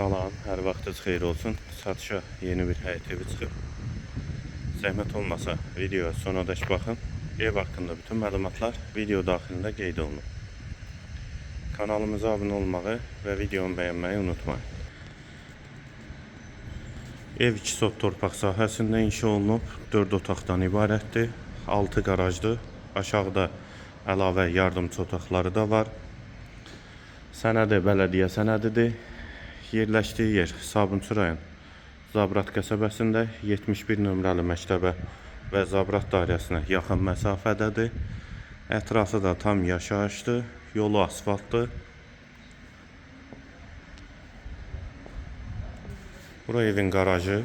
Salam, hər vaxtınız xeyir olsun. Satışa yeni bir evi çıxıb. Zəhmət olmasa videoya sonadək baxın. Ev haqqında bütün məlumatlar video daxilində qeyd olunub. Kanalımıza abunə olmağı və videonu bəyənməyi unutmayın. Ev 2 sot torpaq sahəsində inşa olunub, 4 otaqdan ibarətdir, 6 qarajdır. Aşağıda əlavə yardımçı otaqları da var. Sənədi bələdiyyə sənədidir. Yerləşdiyi yer Sabunçu rayon Zabrat qəsəbəsində 71 nömrəli məktəbə və Zabrat dairəsinə yaxın məsafədədir. Ətrafı da tam yaşayışdır, yolu asfaltdır. Bura evin qarajı.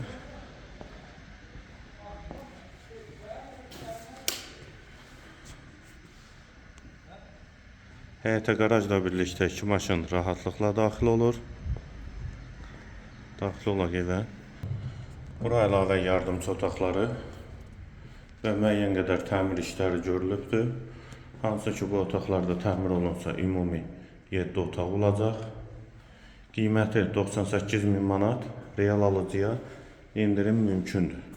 Həyətə qarajla birlikdə iki maşın rahatlıqla daxil olur. Daxil olaq evə. Bura əlavə yardımçı otaqları və müəyyən qədər təmir işləri görülübdür. Hansı ki bu otaqlarda təmir olunsa ümumi 7 otaq olacaq. Qiyməti 98 min manat. Real alıcıya indirim mümkündür.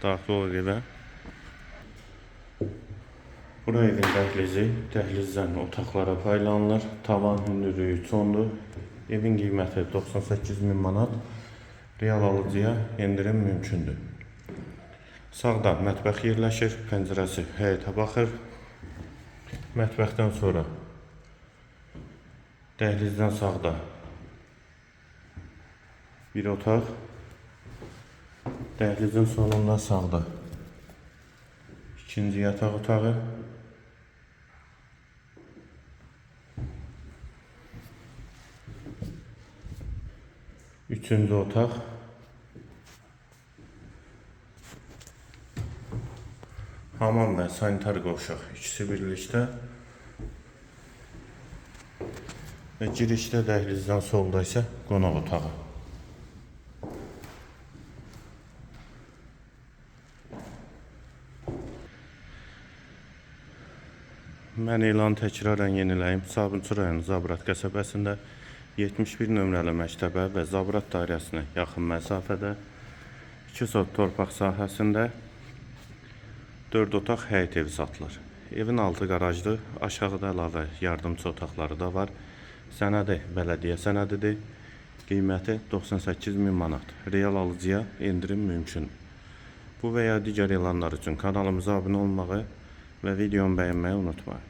Daxil olaq evə. Bura evin dəhlizi, dəhlizdən otaqlara paylanılır. Tavan hündürlüyü çondur. Evin qiyməti 98 min manat. Real alıcıya endirim mümkündür. Sağda mətbəx yerləşir, pəncərəsi həyətə baxır. Mətbəxdən sonra dəhlizdən sağda bir otaq, dəhlizin sonunda sağda ikinci yataq otağı, üçüncü otaq, hamam və sanitar qovşaq ikisi birlikdə. Və girişdə dəhlizdən solda isə qonaq otağı. Mən elan təkrarən yeniləyim. Sabunçu rayonu Zabrat qəsəbəsində 71 nömrəli məktəbə və Zabrat dairəsinə yaxın məsafədə 2 sot torpaq sahəsində 4 otaq həyət evi satılır. Evin altı qarajdır, aşağıda əlavə yardımçı otaqları da var. Sənədi bələdiyyə sənədidir. Qiyməti 98 min manat. Real alıcıya endirim mümkün. Bu və ya digər elanlar üçün kanalımıza abunə olmağı və videomu bəyənməyi unutmayın.